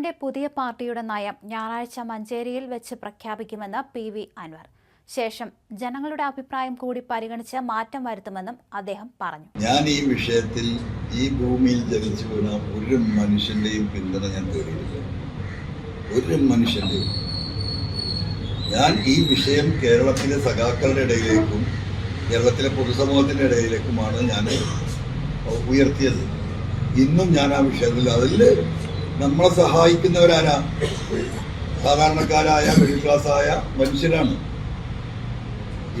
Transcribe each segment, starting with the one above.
തന്റെ പുതിയ പാർട്ടിയുടെ നയം ഞായറാഴ്ച മഞ്ചേരിയിൽ വെച്ച് പ്രഖ്യാപിക്കുമെന്ന് പി വി അൻവർ. ശേഷം ജനങ്ങളുടെ അഭിപ്രായം കൂടി പരിഗണിച്ച് മാറ്റം വരുത്തുമെന്നും അദ്ദേഹം പറഞ്ഞു. ഞാൻ ഈ വിഷയത്തിൽ ഈ ഭൂമിയിൽ ജനിച്ചു വീണ ഒരു മനുഷ്യന്റെയും പിന്തുണ ഞാൻ ഒരു മനുഷ്യന്റെയും. ഞാൻ ഈ വിഷയം കേരളത്തിലെ സഖാക്കളുടെ ഇടയിലേക്കും കേരളത്തിലെ പൊതുസമൂഹത്തിന്റെ ഇടയിലേക്കുമാണ് ഞാൻ ഉയർത്തിയത്. ഇന്നും ഞാൻ ആ വിഷയത്തിൽ അതിൽ നമ്മളെ സഹായിക്കുന്നവരാരാ? സാധാരണക്കാരായ മിഡിൽ ക്ലാസ് ആയ മനുഷ്യരാണ്.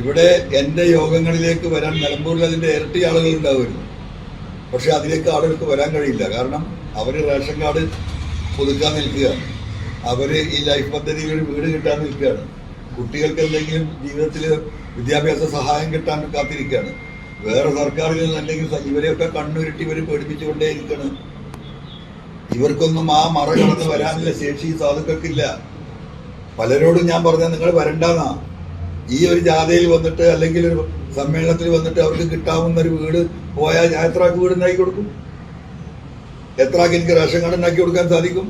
ഇവിടെ എന്റെ യോഗങ്ങളിലേക്ക് വരാൻ നിലമ്പൂരിൽ അതിന്റെ ഇരട്ടി ആളുകൾ ഉണ്ടാവുമായിരുന്നു. പക്ഷെ അതിലേക്ക് ആളുകൾക്ക് വരാൻ കഴിയില്ല. കാരണം അവർ റേഷൻ കാർഡ് പുതുക്കാൻ നിൽക്കുകയാണ്. അവർ ഈ ലൈഫ് പദ്ധതിയിൽ ഒരു വീട് കിട്ടാൻ നിൽക്കുകയാണ്. കുട്ടികൾക്ക് എന്തെങ്കിലും ജീവിതത്തിൽ വിദ്യാഭ്യാസ സഹായം കിട്ടാൻ കാത്തിരിക്കുകയാണ്. വേറെ സർക്കാരിൽ നിന്ന് അല്ലെങ്കിൽ ഇവരെയൊക്കെ കണ്ണുരുട്ടി ഇവർ പേടിപ്പിച്ചുകൊണ്ടേയിരിക്കുകയാണ് ഇവർക്കൊന്നും ആ മറ കടന്ന് വരാനുള്ള ശേഷി സാധുക്കൾക്കില്ല. പലരോടും ഞാൻ പറഞ്ഞ നിങ്ങൾ വരണ്ടെന്നാ. ഈ ഒരു ജാഥയിൽ വന്നിട്ട് അല്ലെങ്കിൽ ഒരു സമ്മേളനത്തിൽ വന്നിട്ട് അവർക്ക് കിട്ടാവുന്ന ഒരു വീട് പോയാൽ ഞാൻ എത്ര വീട് ഉണ്ടാക്കി കൊടുക്കും? എത്ര എനിക്ക് റേഷൻ കാർഡ് ഉണ്ടാക്കി കൊടുക്കാൻ സാധിക്കും?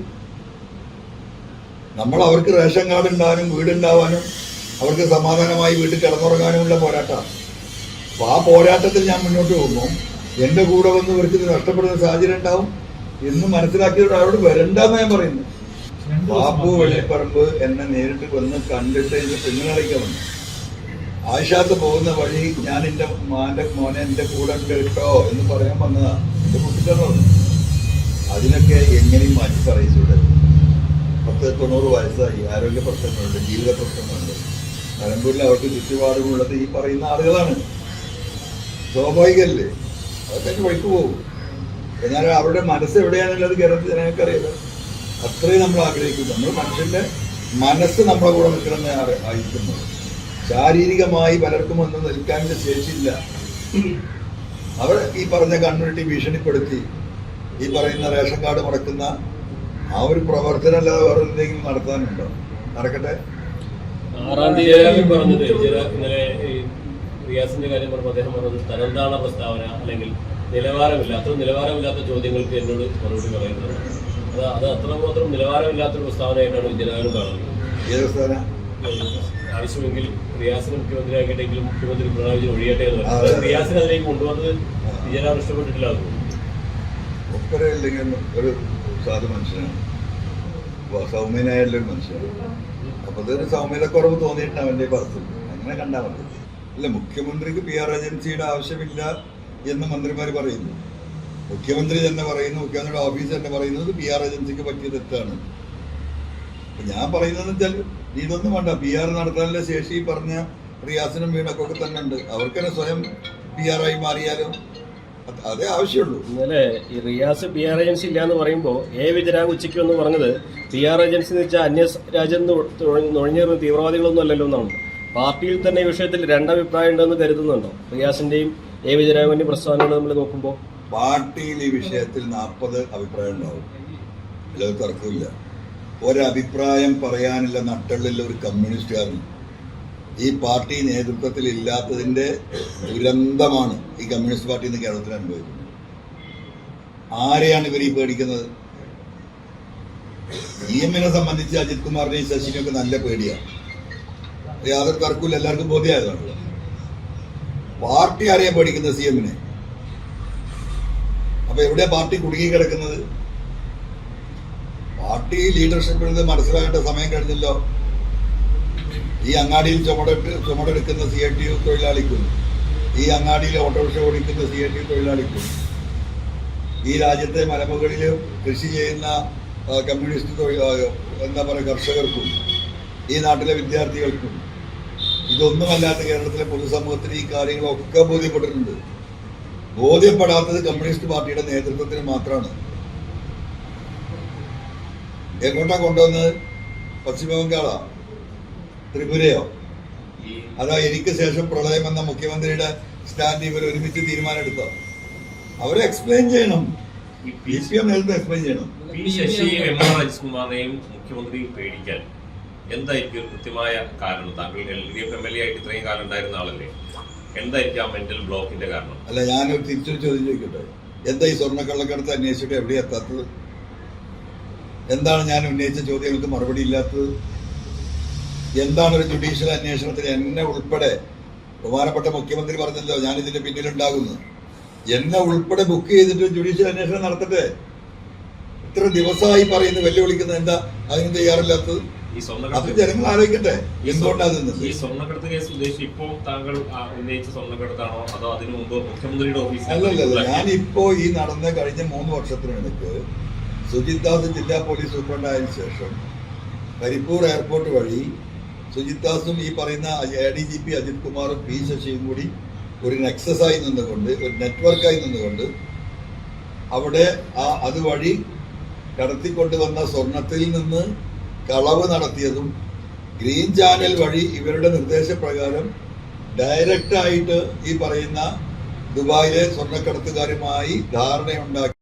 നമ്മൾ അവർക്ക് റേഷൻ കാർഡ് ഉണ്ടാവാനും വീട് ഉണ്ടാവാനും അവർക്ക് സമാധാനമായി വീട്ടിൽ കിടന്നുറങ്ങാനുമുള്ള പോരാട്ടമാണ് അപ്പൊ ആ പോരാട്ടത്തിൽ ഞാൻ മുന്നോട്ട് പോകുമ്പോൾ എന്റെ കൂടെ വന്ന് ഇവർക്ക് നഷ്ടപ്പെടുന്ന സാഹചര്യം ഉണ്ടാവും. എന്ന് മനസ്സിലാക്കിയിട്ട് അവരോട് വരണ്ടെന്ന് ഞാൻ പറയുന്നു ബാബു വെള്ളിപ്പറമ്പ് എന്നെ നേരിട്ട് വന്ന് കണ്ടിട്ട് എന്റെ പെണ്ണുകളിക്കാൻ വന്നു. ആയിഷാത്ത് പോകുന്ന വഴി ഞാൻ എന്റെ മാന്റെ മോനെ എന്റെ കൂടെ ഉണ്ട് കേട്ടോ എന്ന് പറയാൻ വന്നതാണ് എന്റെ കുട്ടിക്കാരണം അതിനൊക്കെ എങ്ങനെയും മാറ്റി പറയിച്ചൂടെ പത്ത് തൊണ്ണൂറ് വയസ്സായി. ആരോഗ്യ പ്രശ്നങ്ങളുണ്ട് ജീവിത പ്രശ്നങ്ങളുണ്ട്. നിലമ്പൂരിൽ അവർക്ക് ചുറ്റുപാടുമുള്ളത് ഈ പറയുന്ന ആളുകളാണ്. സ്വാഭാവികമല്ലേ അതൊക്കെ വഴിക്ക് പോകും. എന്നാൽ അവരുടെ മനസ്സ് എവിടെയാണെന്നുള്ളത് കേരളത്തിൽ ജനങ്ങൾക്കറിയില്ല. അത്രയും നമ്മൾ ആഗ്രഹിക്കുന്നു നമ്മൾ മനുഷ്യന്റെ മനസ്സ് നമ്മളെ കൂടെ നിൽക്കണമെന്ന് എന്നാണ് ആയിരിക്കുന്നത് ശാരീരികമായി പലർക്കും ഒന്നും നിൽക്കാനുള്ള ശേഷിയില്ല. അവർ ഈ പറഞ്ഞ കമ്മ്യൂണിറ്റി ഭീഷണിപ്പെടുത്തി ഈ പറയുന്ന റേഷൻ കാർഡ് മുടക്കുന്ന ആ ഒരു പ്രവർത്തനം അല്ലാതെ വേറെ എന്തെങ്കിലും നടത്താനുണ്ടോ? നടക്കട്ടെ. ആറാം തീയതി പറഞ്ഞത് ഇന്നലെ റിയാസിന്റെ കാര്യം പറഞ്ഞപ്പോൾ അദ്ദേഹം പറഞ്ഞത് തരംതാണ പ്രസ്താവന അല്ലെങ്കിൽ നിലവാരമില്ല അത്ര നിലവാരമില്ലാത്ത ചോദ്യങ്ങൾക്ക് എന്നോട് മറുപടി പറയുന്നത്. അത് അത് അത്രമാത്രം നിലവാരമില്ലാത്തൊരു പ്രസ്താവനയായിട്ടാണ് ജനങ്ങളും കാണുന്നത്. ആവശ്യമെങ്കിൽ റിയാസിന് മുഖ്യമന്ത്രിയാക്കിയിട്ടെങ്കിലും മുഖ്യമന്ത്രി പിണറായി വിജയൻ ഒഴിയട്ടെ എന്ന് പറയുന്നത്. റിയാസിന് അതെ. റിയാസിനെ അതിലേക്ക് കൊണ്ടുവന്നത് ജനം ഇഷ്ടപ്പെട്ടിട്ടില്ല എന്ന് തോന്നുന്നു. ഒപ്പര ഇല്ലെങ്കിൽ ഒരു സാധു മനുഷ്യനാണ്. സൗമ്യനായാലും മനുഷ്യനാണ്. അപ്പൊ അതൊരു സൗമ്യതക്കുറവ് തോന്നിയിട്ടാണ് അവന്റെ പറച്ചിൽ അങ്ങനെ കണ്ടാൽ മതി. അല്ല മുഖ്യമന്ത്രിക്ക് പി ആർ ഏജൻസിയുടെ ആവശ്യമില്ല എന്ന് മന്ത്രിമാർ പറയുന്നു. മുഖ്യമന്ത്രി തന്നെ പറയുന്നു മുഖ്യമന്ത്രിയുടെ ഓഫീസ് തന്നെ പറയുന്നത് പി ആർ ഏജൻസിക്ക് പറ്റിയ തെറ്റാണ്. ഞാൻ പറയുന്നത് വെച്ചാൽ ഇതൊന്നും വേണ്ട. പി ആർ നടത്താനുള്ള ശേഷി പറഞ്ഞ റിയാസിനും വീണൊക്കെ തന്നെ ഉണ്ട്. അവർക്ക് തന്നെ സ്വയം പി ആർ ആയി മാറിയാലും അത് ആവശ്യമുള്ളൂ. ഇന്നലെ ഈ റിയാസ് പി ആർ ഏജൻസി ഇല്ല എന്ന് പറയുമ്പോൾ എ വിജയരാഘ് ഉച്ചയ്ക്ക് എന്ന് പറഞ്ഞത് പി ആർ ഏജൻസി എന്ന് വെച്ചാൽ അന്യ രാജ്യം നുഴഞ്ഞേറുന്ന തീവ്രവാദികളൊന്നും അല്ലല്ലോ എന്നാണ്. പാർട്ടിയിൽ തന്നെ ഈ വിഷയത്തിൽ രണ്ടഭിപ്രായം ഉണ്ടെന്ന് കരുതുന്നുണ്ടോ? റിയാസിന്റെയും എ. വിജയരാഘവന്റെ പ്രസ്ഥാനങ്ങൾ നമ്മൾ നോക്കുമ്പോൾ പാർട്ടിയിൽ ഈ വിഷയത്തിൽ നാൽപ്പത് അഭിപ്രായം ഉണ്ടാവും. അതിലൊരു തർക്കമില്ല. ഒരഭിപ്രായം പറയാനില്ല നട്ടലുള്ള ഒരു കമ്മ്യൂണിസ്റ്റുകാരൻ ഈ പാർട്ടി നേതൃത്വത്തിൽ ഇല്ലാത്തതിന്റെ ദുരന്തമാണ് ഈ കമ്മ്യൂണിസ്റ്റ് പാർട്ടി ഇന്ന് കേരളത്തിൽ അനുഭവിക്കുന്നത്. ആരെയാണ് ഇവർ ഈ പേടിക്കുന്നത്? ഇ എമ്മിനെ സംബന്ധിച്ച് അജിത് കുമാറിനെയും ശശിനെയും ഒക്കെ നല്ല പേടിയാണ് യാതൊരു തർക്കമില്ല എല്ലാവർക്കും ബോധ്യമായതാണ് പാർട്ടി ആരെയാ പേടിക്കുന്നത് സി എമ്മിനെ? അപ്പൊ എവിടെയാ പാർട്ടി കുടുങ്ങി കിടക്കുന്നത് പാർട്ടി ലീഡർഷിപ്പിൽ നിന്ന് മനസ്സിലാകേണ്ട സമയം കഴിഞ്ഞല്ലോ. ഈ അങ്ങാടിയിൽ ചുമടെട്ട് ചുമടെടുക്കുന്ന സി ഐ ടി യു തൊഴിലാളിക്കും ഈ അങ്ങാടിയിൽ ഓട്ടോറിക്ഷ ഓടിക്കുന്ന സി ഐ ടി യു തൊഴിലാളിക്കും ഈ രാജ്യത്തെ മലമുകളിൽ കൃഷി ചെയ്യുന്ന കമ്മ്യൂണിസ്റ്റ് തൊഴിലാളിയോ എന്താ പറയുക കർഷകർക്കും ഈ നാട്ടിലെ വിദ്യാർത്ഥികൾക്കും ഇതൊന്നുമല്ലാത്ത കേരളത്തിലെ പൊതുസമൂഹത്തിന് ഈ കാര്യങ്ങളൊക്കെ ബോധ്യപ്പെട്ടിട്ടുണ്ട്. ബോധ്യപ്പെടാത്തത് കമ്മ്യൂണിസ്റ്റ് പാർട്ടിയുടെ നേതൃത്വത്തിന് മാത്രമാണ്. എങ്ങോട്ടാ കൊണ്ടുവന്നത്? പശ്ചിമ ബംഗാളോ? ത്രിപുരയോ? അതാ എനിക്ക് ശേഷം പ്രളയം എന്ന മുഖ്യമന്ത്രിയുടെ സ്റ്റാൻഡ് ഇവർ ഒരുമിച്ച് തീരുമാനമെടുത്തോ? അവരെ എക്സ്പ്ലെയിൻ ചെയ്യണം. എക്സ്പ്ലെയിൻ ചെയ്യണം. മുഖ്യമന്ത്രി പേടിക്കാൻ. എന്തായിരിക്കും കൃത്യമായ കാരണം? താങ്കൾ L D F M L A ആയിട്ട് ഇത്രയും കാലം ഉണ്ടായിരുന്ന ആളല്ലേ? എന്തായിരിക്കും ആ മെന്റൽ ബ്ലോക്കിന്റെ കാരണം? അല്ല ഞാൻ തിരിച്ചൊരു ചോദ്യം ചോദിക്കട്ടെ? എന്താ ഈ സ്വർണക്കള്ളക്കടത്ത് അന്വേഷിച്ചിട്ട് എവിടെ എത്താത്തത്? എന്താണ് ഞാൻ ഉന്നയിച്ച ചോദ്യങ്ങൾക്ക് മറുപടി ഇല്ലാത്തത്? എന്താണ് ഒരു ജുഡീഷ്യൽ അന്വേഷണത്തിൽ എന്നെ ഉൾപ്പെടെ? ബഹുമാനപ്പെട്ട മുഖ്യമന്ത്രി പറഞ്ഞല്ലോ ഞാൻ ഇതിന്റെ പിന്നിലുണ്ടാകുന്നു. എന്നെ ഉൾപ്പെടെ ബുക്ക് ചെയ്തിട്ട് ജുഡീഷ്യൽ അന്വേഷണം നടത്തട്ടെ? ഇത്ര ദിവസമായി പറയുന്നു വെല്ലുവിളിക്കുന്നത് എന്താ? അതിന് തയ്യാറില്ലാത്തത്? ഈ ജനങ്ങൾ ആലോചിക്കട്ടെ ഈ സ്വർണക്കടത്ത് കേസ് ഉദ്ദേശിച്ച് ഇപ്പോ താങ്കൾ ഉന്നയിച്ച സ്വർണക്കടത്താണോ അതോ അതിനു മുമ്പ് മുഖ്യമന്ത്രിയുടെ ഓഫീസിൽ അല്ലല്ല ഞാനിപ്പോ ഈ നടന്ന കഴിഞ്ഞ മൂന്ന് വർഷത്തിനിടയ്ക്ക് സുജിത് ദാസ് ജില്ലാ പോലീസ് സൂപ്രണ്ടായതിനു ശേഷം കരിപ്പൂർ എയർപോർട്ട് വഴി സുജിത് ദാസും ഈ പറയുന്ന A D G P Ajith കുമാറും പി ശശിയും കൂടി ഒരു നെക്സസായി നിന്നുകൊണ്ട് ഒരു നെറ്റ്വർക്കായി നിന്നുകൊണ്ട് അവിടെ ആ അതുവഴി കടത്തിക്കൊണ്ടുവന്ന സ്വർണത്തിൽ നിന്ന് കളവ് നടത്തിയതും ഗ്രീൻ ചാനൽ വഴി ഇവരുടെ നിർദ്ദേശപ്രകാരം ഡയറക്റ്റായിട്ട് ഈ പറയുന്ന ദുബായിലെ സ്വർണക്കടത്തുകാരുമായി ധാരണയുണ്ടാക്കി